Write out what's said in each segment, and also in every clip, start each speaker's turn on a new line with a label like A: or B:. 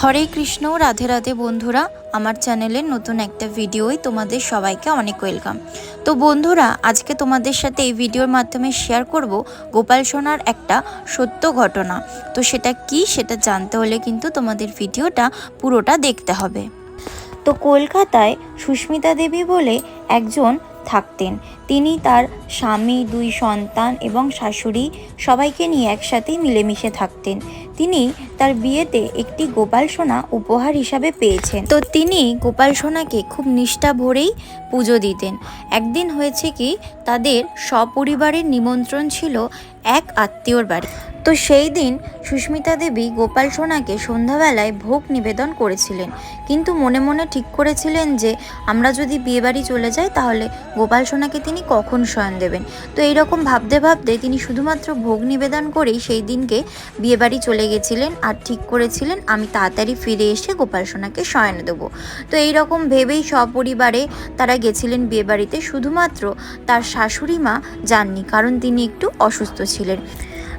A: হরে কৃষ্ণ, রাধে রাধে বন্ধুরা, আমার চ্যানেলের নতুন একটা ভিডিওই তোমাদের সবাইকে অনেক ওয়েলকাম। তো বন্ধুরা, আজকে তোমাদের সাথে এই ভিডিওর মাধ্যমে শেয়ার করব গোপাল সোনার একটা সত্য ঘটনা। তো সেটা কি, সেটা জানতে হলে কিন্তু তোমাদের ভিডিওটা পুরোটা দেখতে হবে। তো কলকাতায় সুস্মিতা দেবী বলে একজন থাকতেন। তিনি তার স্বামী, দুই সন্তান এবং শাশুড়ি সবাইকে নিয়ে একসাথেই মিলেমিশে থাকতেন। তিনি তার বিয়েতে একটি গোপাল সোনা উপহার হিসাবে পেয়েছেন। তো তিনি গোপাল সোনাকে খুব নিষ্ঠা ভরেই পুজো দিতেন। একদিন হয়েছে কি, তাদের সপরিবারের নিমন্ত্রণ ছিল এক আত্মীয়র বাড়ি। তো সেই দিন সুস্মিতা দেবী গোপাল সোনাকে সন্ধ্যাবেলায় ভোগ নিবেদন করেছিলেন। কিন্তু মনে মনে ঠিক করেছিলেন যে, আমরা যদি বিয়েবাড়ি চলে যাই তাহলে গোপাল সোনাকে তিনি কখন শয়ন দেবেন? তো এইরকম ভাবতে ভাবতে তিনি শুধুমাত্র ভোগ নিবেদন করেই সেই দিনকে বিয়েবাড়ি চলে গেছিলেন আর ঠিক করেছিলেন, আমি তাড়াতাড়ি ফিরে এসে গোপাল সোনাকে শয়ন দেবো। তো এইরকম ভেবেই সপরিবারে তারা গেছিলেন বিয়েবাড়িতে, শুধুমাত্র তার শাশুড়ি মা যাননি, কারণ তিনি একটু অসুস্থ ছিলেন।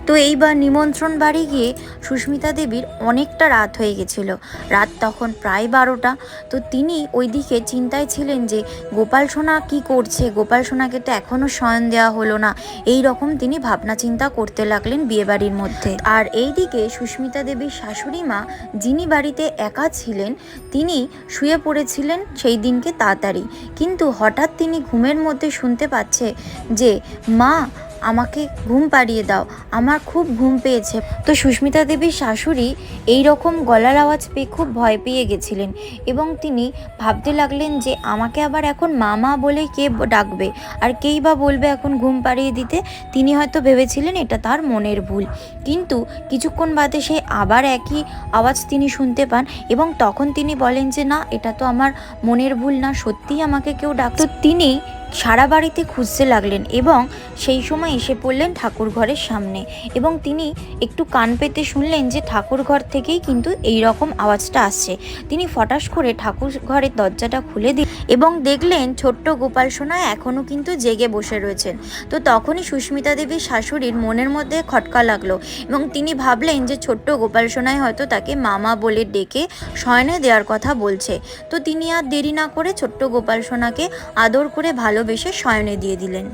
A: তো এইবার নিমন্ত্রণ বাড়ি গিয়ে সুস্মিতা দেবীর অনেকটা রাত হয়ে গেছিল। রাত তখন প্রায় বারোটা। তো তিনি ওইদিকে চিন্তায় ছিলেন যে, গোপাল সোনা কী করছে? গোপাল সোনাকে তো এখনও শয়ন দেওয়া হলো না। এই রকম তিনি ভাবনা চিন্তা করতে লাগলেন বিয়েবাড়ির মধ্যে। আর এইদিকে সুস্মিতা দেবীর শাশুড়ি মা যিনি বাড়িতে একা ছিলেন, তিনি শুয়ে পড়েছিলেন সেই দিনকে তাড়াতাড়ি। কিন্তু হঠাৎ তিনি ঘুমের মধ্যে শুনতে পাচ্ছে যে, মা আমাকে ঘুম পাড়িয়ে দাও। আমার খুব ঘুম পেয়েছে। তো সুস্মিতা দেবীর শাশুড়ি এই রকম গলার আওয়াজ পেয়ে খুব ভয় পেয়ে গেছিলেন এবং তিনি ভাবতে লাগলেন যে আমাকে আবার এখন মামা বলে কে ডাকবে আর কেই বা বলবে এখন ঘুম পাড়িয়ে দিতে। তিনি হয়তো ভেবেছিলেন এটা তার মনের ভুল। কিন্তু কিছুক্ষণ বাদে সে আবার একই আওয়াজ তিনি শুনতে পান এবং তখন তিনি বলেন যে, না, এটা তো আমার মনের ভুল না, সত্যিই আমাকে কেউ ডাক তো তিনি সারা বাড়িতে খুঁজতে লাগলেন এবং সেই সময় এসে পড়লেন ঠাকুর ঘরের সামনে এবং তিনি একটু কান পেতে শুনলেন যে ঠাকুর ঘর থেকেই কিন্তু এই রকম আওয়াজটা আসছে। তিনি ফটাস করে ঠাকুর ঘরের দরজাটা খুলে দিন এবং দেখলেন ছোট্ট গোপাল সোনা এখনও কিন্তু জেগে বসে রয়েছেন। তো তখনই সুস্মিতা দেবীর শাশুড়ির মনের মধ্যে খটকা লাগল এবং তিনি ভাবলেন যে ছোট্ট গোপাল সোনাই হয়তো তাকে মামা বলে ডেকে শয়নে দেওয়ার কথা বলছে। তো তিনি আর দেরি না করে ছোট্ট গোপাল সোনাকে আদর করে ভালোবেসে শয়নে দিয়ে দিলেন।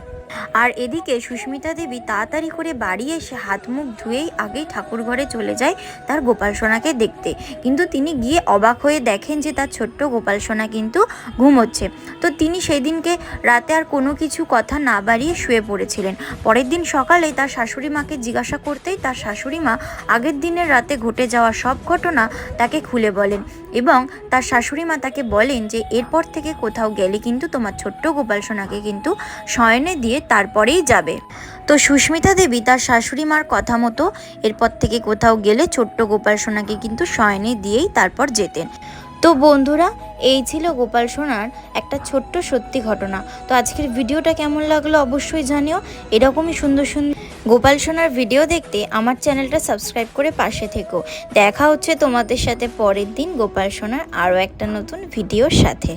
A: আর এদিকে সুস্মিতা দেবী তাড়াতাড়ি করে বাড়ি এসে হাত মুখ ধুয়েই আগেই ঠাকুর ঘরে চলে যায় তার গোপাল সোনাকে দেখতে। কিন্তু তিনি গিয়ে অবাক হয়ে দেখেন যে তার ছোট্ট গোপাল সোনা কিন্তু ঘুমোচ্ছে। তো তিনি সেই দিনকে রাতে আর কোনো কিছু কথা না বাড়িয়ে শুয়ে পড়েছিলেন। পরের দিন সকালে তার শাশুড়ি মাকে জিজ্ঞাসা করতেই তার শাশুড়ি মা আগের দিনের রাতে ঘটে যাওয়া সব ঘটনা তাকে খুলে বলেন এবং তার শাশুড়ি মা তাকে বলেন যে, এরপর থেকে কোথাও গেলে কিন্তু তোমার ছোট্ট গোপাল সোনাকে কিন্তু শয়নে দিয়ে তারপরেই যাবে। তো সুস্মিতা দেবী তার শাশুড়ি মার কথা মতো এরপর থেকে কোথাও গেলে ছোট্ট গোপাল সোনাকে কিন্তু শয়নে দিয়েই তারপর যেতেন। তো বন্ধুরা, এই ছিল গোপাল সোনার একটা ছোট্ট সত্যি ঘটনা। তো আজকের ভিডিওটা কেমন লাগল অবশ্যই জানিও। এরকমই সুন্দর সুন্দর গোপাল সোনার ভিডিও দেখতে আমার চ্যানেলটা সাবস্ক্রাইব করে পাশে থেকো। দেখা হচ্ছে তোমাদের সাথে পরের দিন গোপাল সোনার আরও একটা নতুন ভিডিওর সাথে।